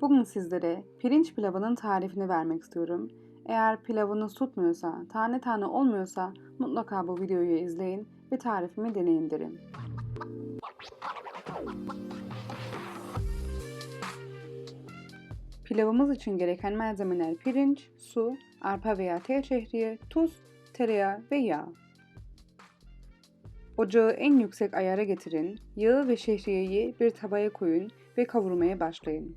Bugün sizlere pirinç pilavının tarifini vermek istiyorum. Eğer pilavınız tutmuyorsa, tane tane olmuyorsa mutlaka bu videoyu izleyin ve tarifimi deneyin derim. Pilavımız için gereken malzemeler pirinç, su, arpa veya tel şehriye, tuz, tereyağı ve yağ. Ocağı en yüksek ayara getirin, yağı ve şehriyeyi bir tavaya koyun ve kavurmaya başlayın.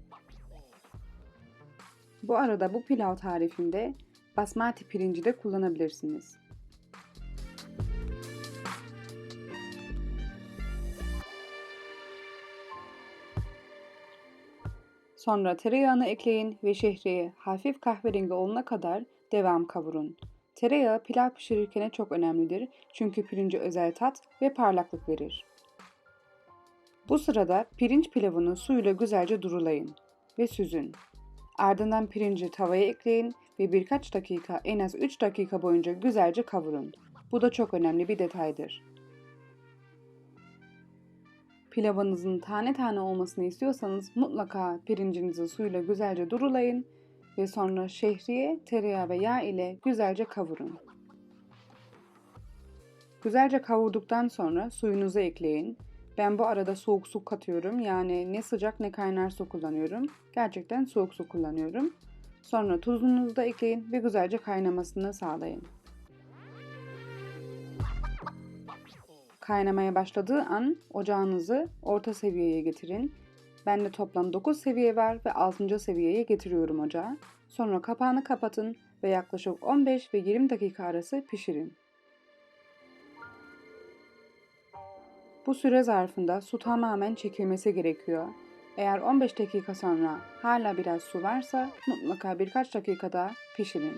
Bu arada bu pilav tarifinde basmati pirinci de kullanabilirsiniz. Sonra tereyağını ekleyin ve şehriye hafif kahverengi olana kadar devam kavurun. Tereyağı pilav pişirirken çok önemlidir çünkü pirince özel tat ve parlaklık verir. Bu sırada pirinç pilavını suyla güzelce durulayın ve süzün. Ardından pirinci tavaya ekleyin ve birkaç dakika en az 3 dakika boyunca güzelce kavurun. Bu da çok önemli bir detaydır. Pilavınızın tane tane olmasını istiyorsanız mutlaka pirincinizi suyla güzelce durulayın ve sonra şehriye, tereyağı ve yağ ile güzelce kavurun. Güzelce kavurduktan sonra suyunuzu ekleyin. Ben bu arada soğuk su katıyorum. Yani ne sıcak ne kaynar su kullanıyorum. Gerçekten soğuk su kullanıyorum. Sonra tuzunuzu da ekleyin ve güzelce kaynamasını sağlayın. Kaynamaya başladığı an ocağınızı orta seviyeye getirin. Bende toplam 9 seviye var ve 6. seviyeye getiriyorum ocağı. Sonra kapağını kapatın ve yaklaşık 15 ve 20 dakika arası pişirin. Bu süre zarfında su tamamen çekilmesi gerekiyor. Eğer 15 dakika sonra hala biraz su varsa mutlaka birkaç dakika daha pişirin.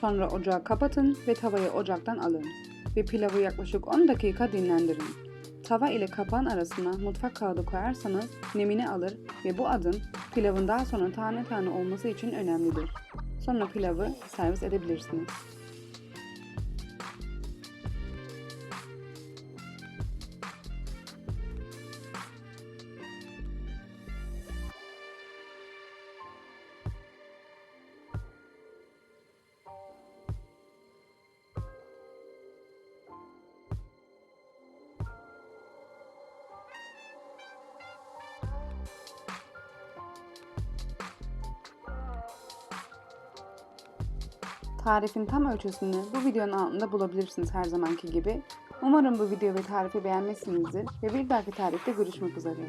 Sonra ocağı kapatın ve tavayı ocaktan alın ve pilavı yaklaşık 10 dakika dinlendirin. Tava ile kapağın arasına mutfak kağıdı koyarsanız nemini alır ve bu adım pilavın daha sonra tane tane olması için önemlidir. Sonra pilavı servis edebilirsiniz. Tarifin tam ölçüsünü bu videonun altında bulabilirsiniz her zamanki gibi. Umarım bu video ve tarifi beğenmişsinizdir ve bir dahaki tarifte görüşmek üzere.